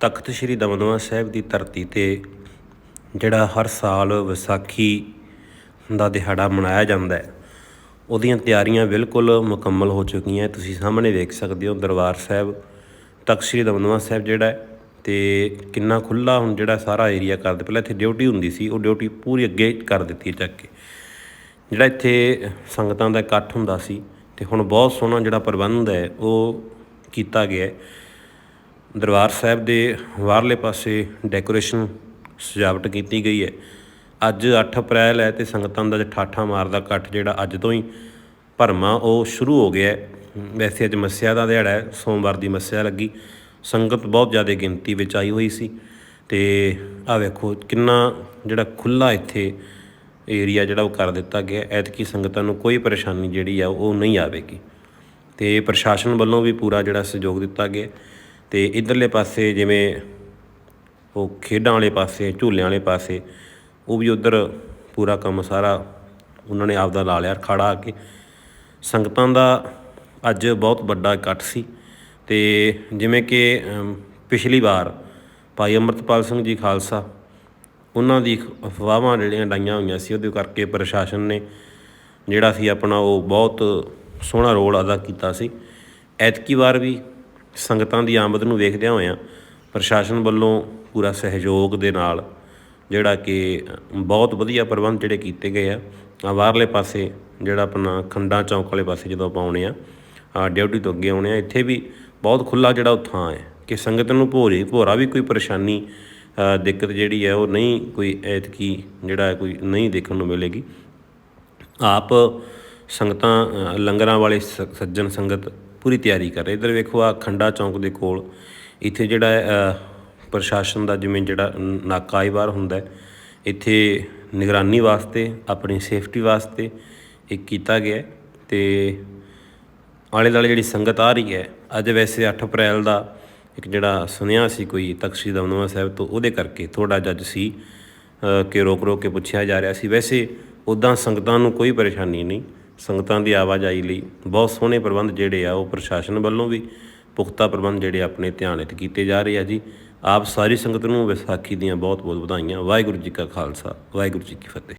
ਤਖਤ ਸ੍ਰੀ ਦਮਦਮਾ ਸਾਹਿਬ ਦੀ ਧਰਤੀ ਤੇ ਜਿਹੜਾ ਹਰ ਸਾਲ ਵਿਸਾਖੀ ਦਾ ਦਿਹਾੜਾ ਮਨਾਇਆ ਜਾਂਦਾ ਹੈ, ਉਹਦੀਆਂ ਤਿਆਰੀਆਂ ਬਿਲਕੁਲ ਮੁਕੰਮਲ ਹੋ ਚੁੱਕੀਆਂ ਤੁਸੀਂ ਸਾਹਮਣੇ ਵੇਖ ਸਕਦੇ ਹੋ ਦਰਬਾਰ ਸਾਹਿਬ, ਤਖਤ ਸ੍ਰੀ ਦਮਦਮਾ ਸਾਹਿਬ ਜਿਹੜਾ ਹੈ ਤੇ ਕਿੰਨਾ ਖੁੱਲਾ ਹੁਣ ਜਿਹੜਾ ਸਾਰਾ ਏਰੀਆ ਕਰਦੇ ਪਹਿਲਾਂ ਇੱਥੇ ਡਿਊਟੀ ਹੁੰਦੀ ਸੀ, ਉਹ ਡਿਊਟੀ ਪੂਰੀ ਅੱਗੇ ਕਰ ਦਿੱਤੀ ਹੈ ਚੱਕ ਕੇ। ਜਿਹੜਾ ਇੱਥੇ ਸੰਗਤਾਂ ਦਾ ਇਕੱਠ ਹੁੰਦਾ ਸੀ ਤੇ ਹੁਣ ਬਹੁਤ ਸੋਹਣਾ ਜਿਹੜਾ ਪ੍ਰਬੰਧ ਹੈ, ਉਹ ਕੀਤਾ ਗਿਆ ਹੈ। ਦਰਬਾਰ ਸਾਹਿਬ ਦੇ ਬਾਹਰਲੇ ਪਾਸੇ ਡੈਕੋਰੇਸ਼ਨ ਸਜਾਵਟ ਕੀਤੀ ਗਈ ਹੈ। ਅੱਜ 8 ਅਪ੍ਰੈਲ ਹੈ ਤੇ ਸੰਗਤਾਂ ਦਾ ਜਿਹੜਾ ਠਾਠਾ ਮਾਰਦਾ ਇਕੱਠ ਜਿਹੜਾ ਅੱਜ ਤੋਂ ਹੀ ਭਰਮਾ ਉਹ ਸ਼ੁਰੂ ਹੋ ਗਿਆ ਹੈ। ਵੈਸੇ ਅੱਜ ਮੱਸਿਆ ਦਾ ਦਿਹਾੜਾ ਹੈ, ਸੋਮਵਾਰ ਦੀ ਮੱਸਿਆ ਲੱਗੀ। ਸੰਗਤ ਬਹੁਤ ਜ਼ਿਆਦਾ ਗਿਣਤੀ ਵਿੱਚ ਆਈ ਹੋਈ ਸੀ ਤੇ ਆ ਵੇਖੋ ਕਿੰਨਾ ਜਿਹੜਾ ਖੁੱਲਾ ਇੱਥੇ ਏਰੀਆ ਜਿਹੜਾ ਉਹ ਕਰ ਦਿੱਤਾ ਗਿਆ ਐਤਕੀ ਸੰਗਤਾਂ ਨੂੰ ਕੋਈ ਪਰੇਸ਼ਾਨੀ ਜਿਹੜੀ ਆ ਉਹ ਨਹੀਂ ਆਵੇਗੀ। ਤੇ ਪ੍ਰਸ਼ਾਸਨ ਵੱਲੋਂ ਵੀ ਪੂਰਾ ਜਿਹੜਾ ਸਹਿਯੋਗ ਦਿੱਤਾ ਗਿਆ ਤੇ ਇਧਰਲੇ ਪਾਸੇ ਜਿਵੇਂ ਉਹ ਖੇਡਾਂ ਵਾਲੇ ਪਾਸੇ, ਝੂਲਿਆਂ ਵਾਲੇ ਪਾਸੇ, ਉਹ ਵੀ ਉਧਰ ਪੂਰਾ ਕੰਮ ਸਾਰਾ ਉਹਨਾਂ ਨੇ ਆਪਦਾ ਲਾ ਲਿਆ ਖੜਾ ਆ ਕੇ ਸੰਗਤਾਂ ਦਾ ਅੱਜ ਬਹੁਤ ਵੱਡਾ ਇਕੱਠ ਸੀ ਤੇ ਜਿਵੇਂ ਕਿ ਪਿਛਲੀ ਵਾਰ ਭਾਈ ਅਮਰਤਪਾਲ ਸਿੰਘ ਜੀ ਖਾਲਸਾ, ਉਹਨਾਂ ਦੀ ਅਫਵਾਹਾਂ ਜਿਹੜੀਆਂ ਡਾਈਆਂ ਹੋਈਆਂ ਸੀ, ਉਹਦੇ ਕਰਕੇ ਪ੍ਰਸ਼ਾਸਨ ਨੇ ਜਿਹੜਾ ਸੀ ਆਪਣਾ ਉਹ ਬਹੁਤ ਸੋਹਣਾ ਰੋਲ ਅਦਾ ਕੀਤਾ ਸੀ। ਐਤਕੀ ਵਾਰ ਵੀ ਸੰਗਤਾਂ ਦੀ ਆਮਦ ਨੂੰ ਵੇਖਦਿਆਂ ਹੋਇਆਂ ਪ੍ਰਸ਼ਾਸਨ ਵੱਲੋਂ ਪੂਰਾ ਸਹਿਯੋਗ ਦੇ ਨਾਲ ਜਿਹੜਾ ਕਿ ਬਹੁਤ ਵਧੀਆ ਪ੍ਰਬੰਧ ਜਿਹੜੇ ਕੀਤੇ ਗਏ ਆ। ਬਾਹਰਲੇ ਪਾਸੇ ਜਿਹੜਾ ਆਪਣਾ ਖੰਡਾ ਚੌਂਕ ਵਾਲੇ ਪਾਸੇ ਜਦੋਂ ਆਪਾਂ ਆਉਣੇ ਆ ਡਿਊਟੀ ਤੋਂ ਅੱਗੇ ਆਉਣੇ ਆ, ਇੱਥੇ ਵੀ ਬਹੁਤ ਖੁੱਲਾ ਜਿਹੜਾ ਉਹ ਥਾਂ ਹੈ ਕਿ ਸੰਗਤ ਨੂੰ ਭੋਰੇ ਭੋਰਾ ਵੀ ਕੋਈ ਪਰੇਸ਼ਾਨੀ ਦਿੱਕਤ ਜਿਹੜੀ ਹੈ ਉਹ ਨਹੀਂ ਕੋਈ ਐਤਕੀ ਜਿਹੜਾ ਕੋਈ ਨਹੀਂ ਦੇਖਣ ਨੂੰ ਮਿਲੇਗੀ। ਆਪ ਸੰਗਤਾਂ ਲੰਗਰਾਂ ਵਾਲੇ ਸ- ਸੱਜਣ ਸੰਗਤ ਪੂਰੀ ਤਿਆਰੀ ਕਰ ਰਹੇ। ਇਧਰ ਵੇਖੋ ਆ ਖੰਡਾ ਚੌਂਕ ਦੇ ਕੋਲ, ਇੱਥੇ ਜਿਹੜਾ ਪ੍ਰਸ਼ਾਸਨ ਦਾ ਜਿਵੇਂ ਜਿਹੜਾ ਨ- ਨਾਕਾ ਹੀ ਬਾਹਰ ਹੁੰਦਾ ਇੱਥੇ ਨਿਗਰਾਨੀ ਵਾਸਤੇ, ਆਪਣੀ ਸੇਫਟੀ ਵਾਸਤੇ ਇਹ ਕੀਤਾ ਗਿਆ ਹੈ ਤੇ ਆਲੇ ਦੁਆਲੇ ਜਿਹੜੀ ਸੰਗਤ ਆ ਰਹੀ ਹੈ, ਅੱਜ ਵੈਸੇ 8 ਅਪ੍ਰੈਲ ਦਾ ਇੱਕ ਜਿਹੜਾ ਸੁਨੇਹਾ ਸੀ ਕੋਈ ਤਖਸ਼ੀ ਦਮਦਮਾ ਸਾਹਿਬ ਤੋਂ, ਉਹਦੇ ਕਰਕੇ ਥੋੜਾ ਜੱਜ ਸੀ ਕਿ ਰੋਕ ਰੋਕ ਕੇ ਪੁੱਛਿਆ ਜਾ ਰਿਹਾ ਸੀ। ਵੈਸੇ ਉਦਾਂ ਸੰਗਤਾਂ ਨੂੰ ਕੋਈ ਪਰੇਸ਼ਾਨੀ ਨਹੀਂ। ਸੰਗਤਾਂ ਦੀ ਆਵਾਜਾਈ ਲਈ ਬਹੁਤ ਸੋਹਣੇ ਪ੍ਰਬੰਧ ਜਿਹੜੇ ਆ ਉਹ ਪ੍ਰਸ਼ਾਸਨ ਵੱਲੋਂ ਵੀ ਪੁਖਤਾ ਪ੍ਰਬੰਧ ਜਿਹੜੇ ਆਪਣੇ ਧਿਆਨ ਵਿੱਚ ਕੀਤੇ ਜਾ ਰਹੇ ਆ ਜੀ। ਆਪ ਸਾਰੀ ਸੰਗਤ ਨੂੰ ਵਿਸਾਖੀ ਦੀਆਂ ਬਹੁਤ ਬਹੁਤ ਵਧਾਈਆਂ। ਵਾਹਿਗੁਰੂ ਜੀ ਕਾ ਖਾਲਸਾ, ਵਾਹਿਗੁਰੂ ਜੀ ਕੀ ਫਤਿਹ।